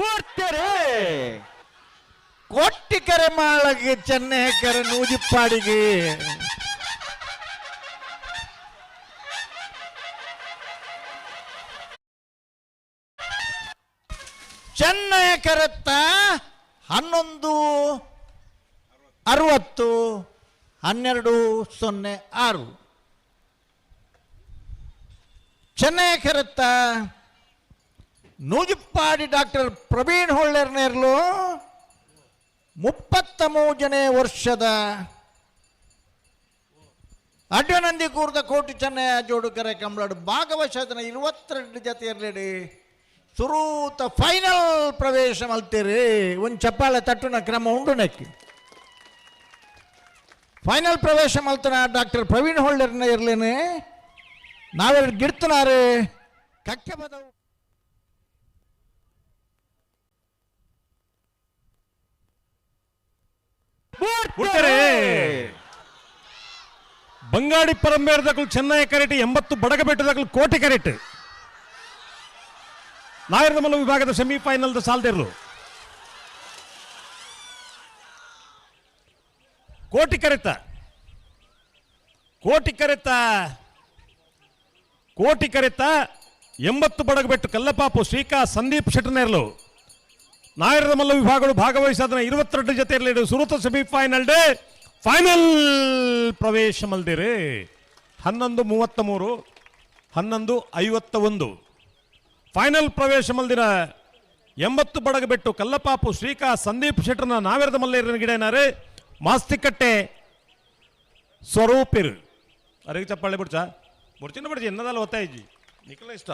ಬರ್ತಾರೆ? ಕೊಟ್ಟಿಕೆರೆ ಮಾಳಗೆ ಚೆನ್ನೈಕೆರೆ ನೂಜಿಪ್ಪಾಡಿಗೆ. ಚೆನ್ನೈಕೆರೆತ್ತ ಹನ್ನೊಂದು ಅರವತ್ತು ಹನ್ನೆರಡು ಸೊನ್ನೆ ಆರು. ಚೆನ್ನೈಕೆರೆತ್ತ ನೂಜಿಪ್ಪಾಡಿ ಡಾಕ್ಟರ್ ಪ್ರವೀಣ್ ಹೊಳ್ಳೆರ್ನೇರ್ಲು ಮುಪ್ಪತ್ತ ಮೂಜನೇ ವರ್ಷದ ಅಡ್ಡನಂದಿ ಕೂರ್ದ ಕೋಟಿ ಚೆನ್ನಯ ಜೋಡುಕರೆ ಕಂಬಳಡು ಭಾಗವಶತನ ಇರುವತ್ತೆರಡು ಜೊತೆ ಇರಲಿ ಸುರೂತ ಫೈನಲ್ ಪ್ರವೇಶ ಮಲ್ತೀರಿ ಒಂದು ಚಪ್ಪಾಳೆ ತಟ್ಟುನ ಕ್ರಮ ಉಂಡು ನೆಕ್ಕಿ ಫೈನಲ್ ಪ್ರವೇಶ ಮಲ್ತನ ಡಾಕ್ಟರ್ ಪ್ರವೀಣ್ ಹೊಳ್ಳೆರ್ನ ಇರ್ಲೇನೆ. ನಾವೆರಡು ಗಿಡ್ತನಾರೆ. ಕಕ್ಕೆ ಬದವು. ಬಿಡ್ತಾರೆ ಬಂಗಾಡಿ ಪರಂಬೇರದಕ್ಕಳು ಚೆನ್ನೈ ಕರೆಟ್, ಎಂಬತ್ತು ಬಡಗಬೆಟ್ಟದಕ್ಕಳು ಕೋಟೆ ಕರೆಟ್. ನಾಯರದ ಮಲ್ಲ ವಿಭಾಗದ ಸೆಮಿಫೈನಲ್ ಸಾಲ್ದಿರ್ಲು. ಕೋಟಿ ಕರೆತ. ಕೋಟಿ ಕರೆತ. ಕೋಟಿ ಕರೆತ. ಎಂಬತ್ತು ಬಡಗಬೆಟ್ಟು ಕಲ್ಲಪಾಪು ಶ್ರೀಕಾ ಸಂದೀಪ್ ಶೆಟ್ಟನೇರ್ಲು ನಾಯರದ ಮಲ್ಲ ವಿಭಾಗಗಳು ಭಾಗವಹಿಸಿದ ಇರುವತ್ತೆರಡು ಜೊತೆಯಲ್ಲಿ ಸುರತ ಸೆಮಿಫೈನಲ್ ಡೇ ಫೈನಲ್ ಪ್ರವೇಶ ಮಲ್ದಿರಿ. ಹನ್ನೊಂದು ಮೂವತ್ತ ಮೂರು ಹನ್ನೊಂದು ಐವತ್ತ ಒಂದು ಫೈನಲ್ ಪ್ರವೇಶ ಮಲ್ದಿರ ಎಂಬತ್ತು ಬಡಗಬೆಟ್ಟು ಕಲ್ಲಪಾಪು ಶ್ರೀಕಾ ಸಂದೀಪ್ ಶೆಟ್ಟರ್ನ ನಾವೆರದ ಮಲ್ಲೇರಿನ ಗಿಡನಾರೆ ಮಾಸ್ತಿಕಟ್ಟೆ ಸ್ವರೂಪಿರ್. ಅರಿಗೆ ಚಪ್ಪಾಳೆ ಬಿಡ್ಚ? ಮುಡ್ಚಿನ ಬಿಡ್ಚಿ, ಎನ್ನದಲ್ಲ ಒತ್ತಾಯಿಜಿ. ನಿಖಲ ಇಷ್ಟ.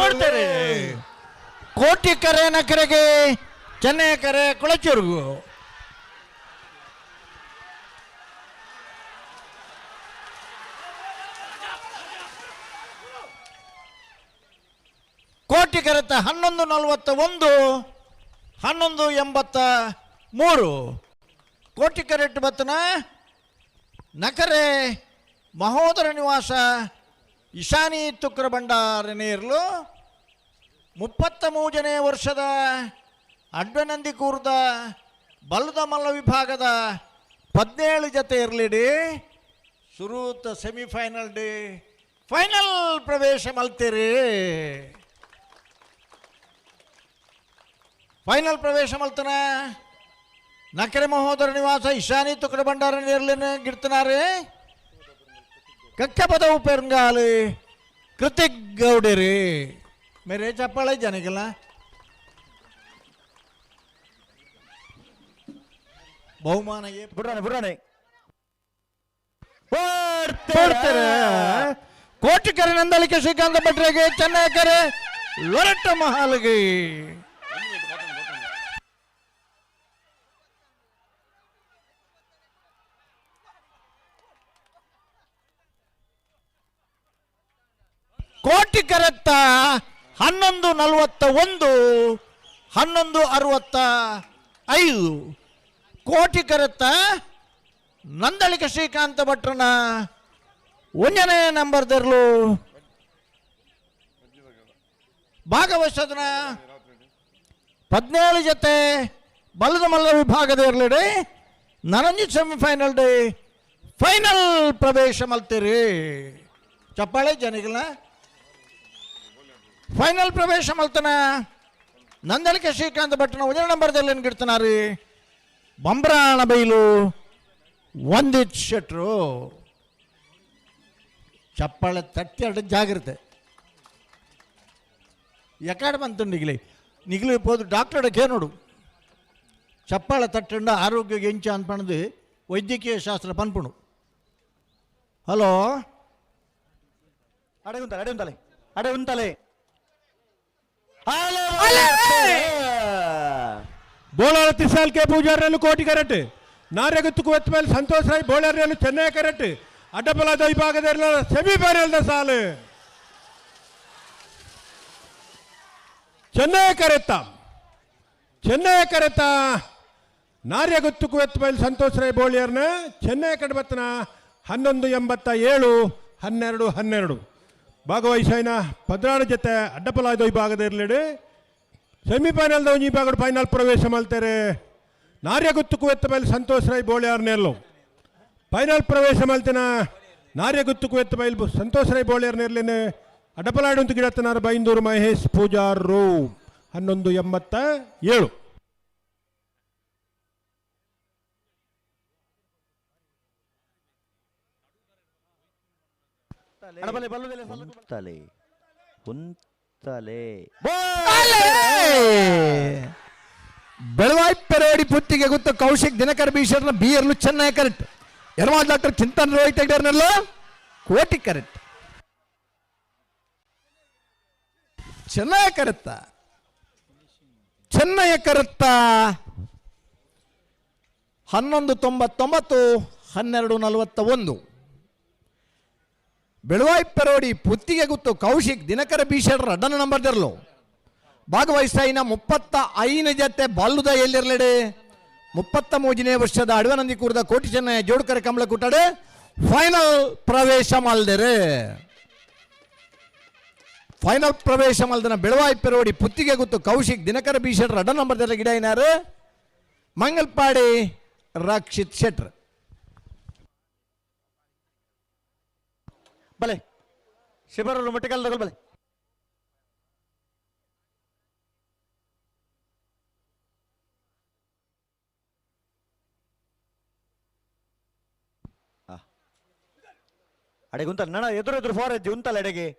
ಕೊಡ್ತಾರೆ ಕೋಟಿ ಕರೆ ನಕರೆಗೆ, ಚೆನ್ನೈ ಕರೆ ಕೊಳಚೂರ್ಗು ಕೋಟಿ ಕರೆತ ಹನ್ನೊಂದು ನಲವತ್ತ ಒಂದು, ಹನ್ನೊಂದು ಎಂಬತ್ತ ಮೂರು. ಕೋಟಿ ಕರೆಟ್ ಬತ್ತನ, ನಕರೆ ಮಹೋದರ ನಿವಾಸ ಇಶಾನಿ ತುಕ್ರ ಭಂಡಾರ ನೇರ್ಲು ಮುಪ್ಪತ್ತ ಮೂಜನೇ ವರ್ಷದ ಅಡ್ಡನಂದಿ ಕೂರ್ದ ಬಲದ ಮಲ್ಲ ವಿಭಾಗದ ಹದಿನೇಳು ಜೊತೆ ಇರಲಿಡಿ. ಸುರೂತ ಸೆಮಿಫೈನಲ್ ಡೇ. ಫೈನಲ್ ಪ್ರವೇಶ ಮಲ್ತೀರಿ. ಫೈನಲ್ ಪ್ರವೇಶ ಮಲ್ತನ. ನಕರೆ ಮಹೋದರ ನಿವಾಸ ಇಶಾನಿ ತುಕ್ರ ಭಂಡಾರ ಗಿಡ್ತನಾರೆ. ಕಕ್ಕ ಪದವು ಪೆರಂಗಾಲು ಕೃತಿಕ್ ಗೌಡರಿ ಮೇರೆ ಚಪ್ಪಾಳೆ ಜನಗಲ್ಲ ಬಹುಮಾನ ಏ- ಬಿಡ್ರಾನೆ ಬಿಡ್ರಾನೆ ಕೊಡ್ತಾರೆ ಕೋಟಿಕೆರೆ ನಂದಲಿಕೆ ಶ್ರೀಕಾಂತ ಭಟ್ರಿಗೆ ಚೆನ್ನೈಕೆರೆ ಲೊರಟ ಮಹಾಲ್ಗೆ ಕೋಟಿಕೆರೆತ್ತ ಹನ್ನೊಂದು ನಲವತ್ತ ಒಂದು, ಹನ್ನೊಂದು ಅರವತ್ತ ಐದು. ಕೋಟಿ ಕರೆತ್ತ ನಂದಳಿಕ ಶ್ರೀಕಾಂತ ಭಟ್ರನ ಒಂದನೇ ನಂಬರ್ದಿರ್ಲು. ಭಾಗವಹಿಸೋದನ ಹದಿನೇಳು ಜೊತೆ ಬಲದ ಮಲ್ಲ ವಿಭಾಗದ ಇರಲಿಡಿ. ನನಂಜಿ ಸೆಮಿಫೈನಲ್ ಡೇ ಫೈನಲ್ ಪ್ರವೇಶ ಮಲ್ತೀರಿ. ಚಪ್ಪಾಳೆ ಜನಿಗಳ ಫೈನಲ್ ಪ್ರವೇಶ ಮಲ್ತನ ನಂದಳಿಕೆ ಶ್ರೀಕಾಂತ ಭಟ್ನ ಒಂದನೇ ನಂಬರ್ದಲ್ಲಿ ಏನು ಗಿಡ್ತನಾರಿ ಬಂಬ್ರಾಣ ಬೈಲು ಒಂದಿತ್ ಶೆಟ್ರು ಚಪ್ಪಾಳೆ ತಟ್ಟಿ ಎರಡು ಜಾಗ್ರತೆ ಎಕಾಡೆ ಬಂತು ನಿಗ್ಲಿ ನಿಗ್ಲಿ పోదు డాక్టర్ కేనుడు చప్పాల తట్టండ ఆరోగ్య ఎంచ అనిపణది వైద్యకీయ శాస్త్ర పన్పుణు హలో అడే ఉంతాలే అడే ఉంతాలే అడే ఉంతాలే ಕೆ ಪೂಜಾರ್ಯಲು ಕೋಟಿ ಕರೆಟ್. ನಾರ್ಯಗುತ್ತುಕು ಎತ್ತಮೇಲೆ ಸಂತೋಷ್ ರಾಯ್ ಬೋಳಾರ್ಯಲು ಚೆನ್ನೈ ಕರೆಟ್. ಅಡ್ಡಬಲದ ವಿಭಾಗದ ಸೆಮಿಫೈನಲ್ ದ ಸಾಲು. ಚೆನ್ನೈ ಕರೆತ್ತ ಚೆನ್ನೈ ಕರೆತ. ನಾರ್ಯಗುತ್ತು ಎತ್ತ ಮೇಲೆ ಸಂತೋಷ್ ರೈ ಬೋಳಿಯರ್ನ ಚೆನ್ನೈ ಕಡ್ಬತ್ತನ ಹನ್ನೊಂದು ಎಂಬತ್ತ ಏಳು, ಹನ್ನೆರಡು ಹನ್ನೆರಡು. ಭಾಗವಹಿಸಾಯಿನ ಪದ್ರಾಡ ಜೊತೆ ಅಡ್ಡಪಲಾಯ್ದ ಭಾಗದ ಇರಲಿಡಿ. ಸೆಮಿಫೈನಲ್ದ ಈ ಭಾಗದ ಫೈನಲ್ ಪ್ರವೇಶ ಮಾಡ್ತಾರೆ. ನಾರ್ಯಗುತ್ತು ಕುವೆತ್ತ ಮೇಲೆ ಸಂತೋಷ್ ರೈ ಬೋಳಿಯರ್ನೆಲ್ಲೋ ಫೈನಲ್ ಪ್ರವೇಶ ಮಾಡ್ತೇನ. ನಾರ್ಯಗುತ್ತು ಕುವೆತ್ತ ಮೇಲೆ ಸಂತೋಷ್ ರೈ ಅಂತ ಗಿಡತ್ತ ಗಿಡತ್ತನಾರ ಬೈಂದೂರು ಮಹೇಶ್ ಪೂಜಾರು. ಹನ್ನೊಂದು ಎಂಬತ್ತ ಏಳು. ಅಡಬಲೆ ಬಲ್ಲುದೆಲೆ ಉಂತಲೆ ಬೆಳವಾಯಿ ಪರೋಡಿ ಪುತ್ತಿಗೆ ಗೊತ್ತು ಕೌಶಿಕ್ ದಿನಕರ್ ಬೀಶರ್ನ ಬಿಯರ್ಲು ಚೆನ್ನೈ ಕರೆಕ್ಟ್ ಯರ್ಮಾ ಡಾಕ್ಟರ್ ಚಿಂತನ್ ರೋಹಿತ್ ಹೆಗ್ಡರ್ನೆಲ್ಲ ಕೋಟಿ ಕರೆಕ್ಟ್ ಚೆನ್ನೈ ಕರೆತ್ತ. ಚೆನ್ನೈ ಕರೆತ್ತ. ಹನ್ನೊಂದು ತೊಂಬತ್ತೊಂಬತ್ತು ಹನ್ನೆರಡು ನಲವತ್ತ ಒಂದು ಬೆಳವಾಯಿ ಪೆರೋಡಿ, ಪುತ್ತಿಗೆ ಗೊತ್ತು, ಕೌಶಿಕ್, ದಿನಕರ ಬೀಶರ್ ಅಡ್ಡನ ನಂಬರ್ ತೆರಲು. ಭಾಗವಹಿಸಿನ ಮುಪ್ಪತ್ತ ಐನ ಜತೆ ಬಾಲುದ ಎಲ್ಲಿರಲಿಡೆ? ಮುಪ್ಪತ್ತ ಮೂಜನೇ ವರ್ಷದ ಅಡವನಂದಿ ಕೂರ್ದ ಕೋಟಿ ಚೆನ್ನೈ ಜೋಡ್ಕರ ಕಮಲ ಫೈನಲ್ ಪ್ರವೇಶ ಮಲ್ದೆರೆ. ಫೈನಲ್ ಪ್ರವೇಶ ಮಲ್ದನ ಬೆಳವಾಯಿ ಪೆರೋಡಿ, ಪುತ್ತಿಗೆ ಗೊತ್ತು, ಕೌಶಿಕ್, ದಿನಕರ ಬೀಶರ್ ಅಡ್ಡ ನಂಬರ್ ತೆರಲ ಗಿಡ ಏನಾರು? ಮಂಗಲ್ಪಾಡಿ ರಕ್ಷಿತ್ ಶೆಟ್ರ್. ಬಲೆ. ಶಿಬರರು ಮುಟ್ಟಿಕಲ್ ತಗೊಳ್ ಬಲೆ. ಆ. ಅಡೆಗೆ ಉಂತಲೆ ನಡ ಎದುರು ಎದುರು ಫೋರ್ ಎದ್ದಿ ಉಂತಲೆ ಅಡೆಗೆ.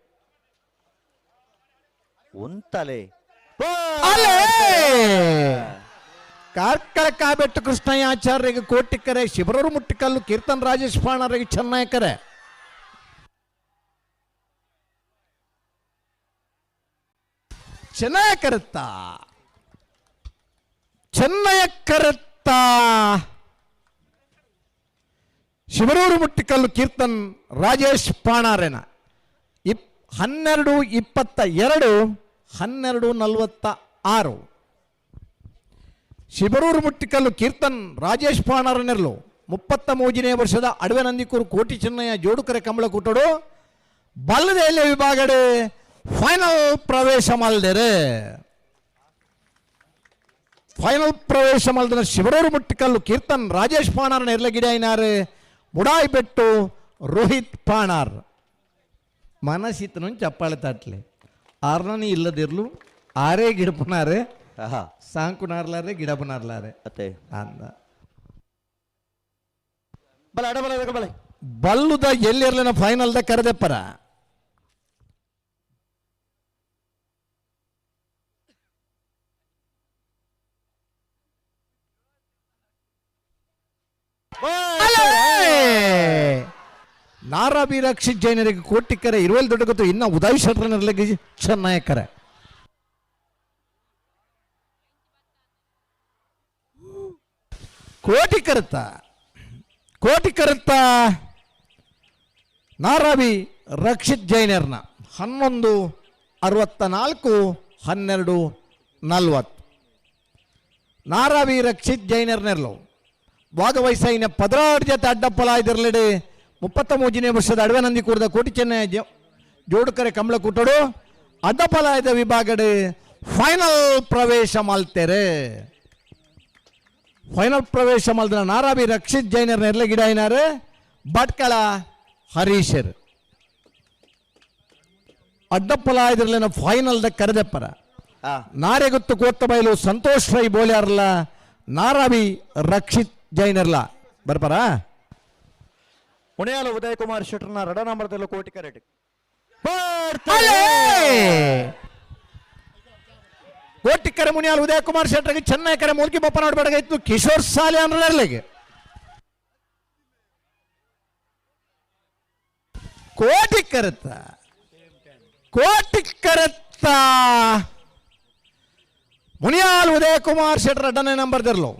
ಉಂತಲೆ. ಕಾರ್ಕಳ ಕಾಬೆಟ್ಟು ಆಚಾರ್ಯರಿಗೆ ಕೋಟಿಕರೆ ಶಿಬರೂರು ಮುಟ್ಟಿಕಲ್ಲು ಕೀರ್ತನ್ ರಾಜೇಶ್ ಪಾಣರಿಗೆ ಚೆನ್ನೈಕರೆ ಚೆನ್ನಯ ಕರುತ್ತ? ಚೆನ್ನಯ ಕರುತ್ತ? ಶಿಬರೂರು ಮುಟ್ಟಿಕಲ್ಲು ಕೀರ್ತನ್ ರಾಜೇಶ್ ಪಾಣಾರೆನ. ಇಪ್, ಹನ್ನೆರಡು ಇಪ್ಪತ್ತ ಎರಡು, ಹನ್ನೆರಡು ನಲವತ್ತ ಆರು. ಶಿಬರೂರು ಮುಟ್ಟಿಕಲ್ಲು ಕೀರ್ತನ್ ರಾಜೇಶ್ ಪಾಣಾರನೆರ್ಲು. ಮುಪ್ಪತ್ತ ಮೂಜನೇ ವರ್ಷದ ಅಡವೆ ನಂದಿಕೂರು ಕೋಟಿ ಚೆನ್ನಯ್ಯ ಜೋಡುಕರೆ ಕಂಬಳ ಕೂಟೋಡು. ಬಲ್ಲದೆಲೆ ವಿಭಾಗಡೆ ಫೈನಲ್ ಪ್ರವೇಶ ಮಾಡಿದರೆ ಫೈನಲ್ ಪ್ರವೇಶ ಮಲ್ದನ ಶಿವರೂರು ಮುಟ್ಟಿಕಲ್ಲು ಕೀರ್ತನ್ ರಾಜೇಶ್ ಪಾಣಾರ್ ನೆರ್ಲಗಿಡ ಐನಾರು. ಮುಡಾಯಿ ಬೆಟ್ಟು ರೋಹಿತ್ ಪಾಣಾರ್. ಮನಸ್ಸಿತ್ತು ಚಪ್ಪಾಳೆ ತಟ್ಲೆ. ಆರ್ನನಿ ಇಲ್ಲದಿರ್ಲು ಆರೇ ಗಿಡಪನಾರೆ ಸಾಂಕುನಾರ್ಲಾರೆ ಗಿಡಪನಾರ್ಲಾರೆ ಅಂದ. ಬಲೆ ಅಡಬಲೆ ತಗೊಳ್ ಬಲೆ. ಬಲ್ಲುದ ಎಲ್ಲಿರ್ಲಿನ ಫೈನಲ್ದ ಕರೆದೆಪ್ಪರ? ನಾರಾಬಿ ರಕ್ಷಿತ್ ಜೈನರಿಗೆ ಕೋಟಿಕರೆ ಇರುವಲ್ ದೊಡ್ಡ ಗೊತ್ತು, ಇನ್ನ ಉದಯ್ ಶಟ್ರನರ್ಲಗೆ ಚೆನ್ನಾಯಕರೆ ಕೋಟಿ ಕರುತ್ತ ಕೋಟಿ ಕರುತ್ತ ನಾರಾವಿ ರಕ್ಷಿತ್ ಜೈನರ್ನ. ಹನ್ನೊಂದು, ಅರವತ್ತ ನಾಲ್ಕು, ಹನ್ನೆರಡು, ನಲ್ವತ್ತು. ನಾರಾವಿ ರಕ್ಷಿತ್ ಜೈನರ್ನೆರ್ಲು ಇನ್ನ ಪದರಾರು ಜೊತೆ ಅಡ್ಡಪ್ಪಲ ಇದಿರ್ಲಿಡಿ ಮುಪ್ಪತ್ತ ಮೂಜನೇ ವರ್ಷದ ಅಡವೆನಂದಿ ಕೂರದ ಕೋಟಿ ಚೆನ್ನೈ ಜೋಡಕರೆ ಕಮಲ ಕೂಟೋಡು ಅಡ್ಡಪಲಾಯದ ವಿಭಾಗದ ಫೈನಲ್ ಪ್ರವೇಶ ಮಾಲ್ತೇರೆ. ಫೈನಲ್ ಪ್ರವೇಶ ಮಾಡಿದ ನಾರಾಬಿ ರಕ್ಷಿತ್ ಜೈನರ್ ನೆರ್ಲೆ ಗಿಡ ಏನಾರು? ಭಟ್ಕಳ ಹರೀಶರ್. ಅಡ್ಡಪ್ಪಲ ಇದ್ರಲ್ಲಿನ ಫೈನಲ್ದ ಕರೆದಪ್ಪರ ಆ ನಾರೆಗುತ್ತು ಕೋತ್ತ ಬಯಲು ಸಂತೋಷ್ ರೈ ಬೋಲ್ಯಾರ್ಲ ನಾರಾಬಿ ರಕ್ಷಿತ್ ಜೈನರ್ಲ ಬರ್ಬರ ಉಣಿಯಾಲ ಉದಯ ಕುಮಾರ್ ಶೆಟ್ರನ ಕೋಟಿ ಕರೆಟಿ ಕೋಟಿ ಕರೆ ಮುನಿಯಾಲ್ ಉದಯ ಕುಮಾರ್ ಶೆಟ್ರಿಗೆ ಚೆನ್ನೈ ಕರೆ ಮುಲ್ಕಿ ಬಪ್ಪ ನೋಡ್ಬೇಡಾಗಿತ್ತು ಕಿಶೋರ್ ಸಾಲೆ ಅನ್ನರ್ಲೆಗೆ ಕೋಟಿ ಕರೆತ್ತ ಕೋಟಿ ಕರೆತ್ತ ಮುನಿಯಾಲ್ ಉದಯ ಕುಮಾರ್ ಶೆಟ್ಟರ್ ಅಡ್ಡನೆ ನಂಬರ್ ದಿರ್ಲು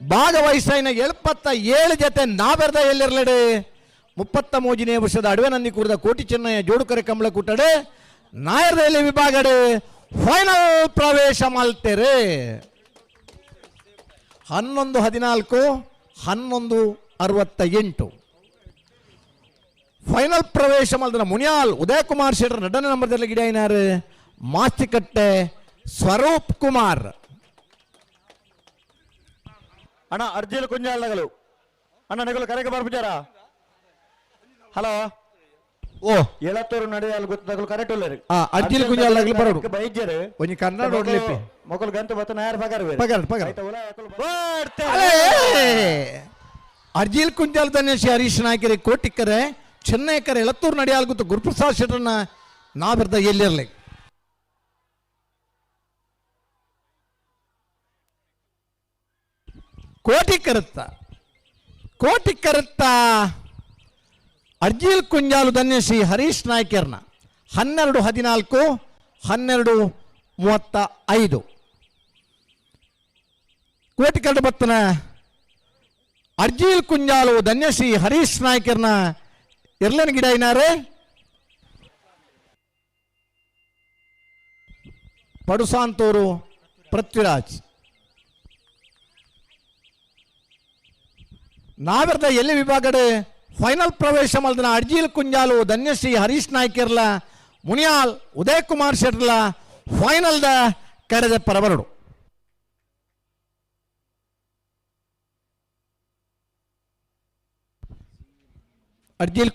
ಭಾಗವಹಿಸಾಯಿನ ಎಪ್ಪತ್ತ ಏಳು ಜೊತೆ ನಾವೆರ್ದ ಎಲ್ಲಿರಲಡೆ? ಮುಪ್ಪತ್ತ ಮೋಜಿನೇ ವರ್ಷದ ಅಡವೆ ನಂದಿ ಕೂರ್ದ ಕೋಟಿ ಚೆನ್ನಯ್ಯ ಜೋಡುಕರೆ ಕಂಬಳ ಕೂಟಡೆ ನಾಯರ್ದಲ್ಲಿ ವಿಭಾಗಡೆ ಫೈನಲ್ ಪ್ರವೇಶ ಮಲ್ತೆರೆ. ಹನ್ನೊಂದು ಹದಿನಾಲ್ಕು, ಹನ್ನೊಂದು ಅರವತ್ತ ಎಂಟು. ಫೈನಲ್ ಪ್ರವೇಶ ಮಾಡಿದ ಮುನಿಯಾಲ್ ಉದಯಕುಮಾರ್ ಶೆಟ್ಟರ್ ನಡನೆ ನಂಬರ್ದಲ್ಲಿ ಗಿಡಯಿನಾರು ಮಾಸ್ತಿಕಟ್ಟೆ ಸ್ವರೂಪ್ ಕುಮಾರ್. ಅಣ್ಣ ಅರ್ಜಿಲು ಕುಂಜಾಳಗಳು ಅಣ್ಣ ನೆಗಳು ಕರೆಗೆ ಬರ್ಬಿಟ್ಟಾರ ಹಲೋ? ಓ ಎಳತ್ತೂರು ನಡೆಯಲು ಗೊತ್ತಾಗಲು ಕರೆಕ್ಟ್ ಇಲ್ಲ ರೀ. ಆ, ಅರ್ಜಿಲು ಕುಂಜಾಳಗಳು ಬರೋಡು. ಬೈದ್ಯರು ಒಂಜಿ ಕನ್ನಡ ನೋಡ್ಲಿಪ್ಪಿ ಮೊಕಲ್ ಗಂತು ಬತ್ತ ನಾಯರ್ ಪಗಾರ ಪಗಾರ, ಪಗಾರ. ಅರ್ಜಿಲ್ ಕುಂಜಾಲ್ ಧನ್ಯಶ್ರೀ ಹರೀಶ್ ನಾಯ್ಕರಿ ಕೋಟಿಕ್ಕರೆ ಚೆನ್ನೈಕರೆ ಎಳತ್ತೂರು ನಡೆಯಾಲ್ ಗೊತ್ತು ಗುರುಪ್ರಸಾದ್ ಶೆಟ್ಟರ್ನ ನಾ ಬರ್ದ ಎಲ್ಲಿರ್ಲಿ ಕೋಟಿ ಕರುತ್ತ. ಕೋಟಿ ಕರುತ್ತ. ಅರ್ಜಿಲ್ ಕುಂಜಾಲು ಧನ್ಯಶ್ರೀ ಹರೀಶ್ ನಾಯ್ಕರ್ನ. ಹನ್ನೆರಡು ಹದಿನಾಲ್ಕು, ಹನ್ನೆರಡು ಮೂವತ್ತ ಐದು. ಕೋಟಿ ಕರಡು ಬತ್ತನ ಅರ್ಜಿಲ್ ಕುಂಜಾಲು ಧನ್ಯಶ್ರೀ ಹರೀಶ್ ನಾಯ್ಕರ್ನ ಎರ್ಲನ್ ಗಿಡ ಏನಾರೆ ಪಡುಸಾಂತೂರು ಪೃಥ್ವಿರಾಜ್. ನಾವೆರ್ದ ಎಲ್ಲಿ ವಿಭಾಗಡ್ ಫೈನಲ್ ಪ್ರವೇಶ ಮಲ್ದನ ಅರ್ಜಿಲ್ ಕುಂಜಾಲು ಧನ್ಯಶ್ರೀ ಹರೀಶ್ ನಾಯ್ಕರ್ಲ, ಮುನಿಯಾಲ್ ಉದಯ್ ಕುಮಾರ್ ಶೆಟ್ರ್ಲ ಫೈನಲ್ದ ಕರೆದ ಪರಬರಡು ಅರ್ಜಿಲ್ ಕು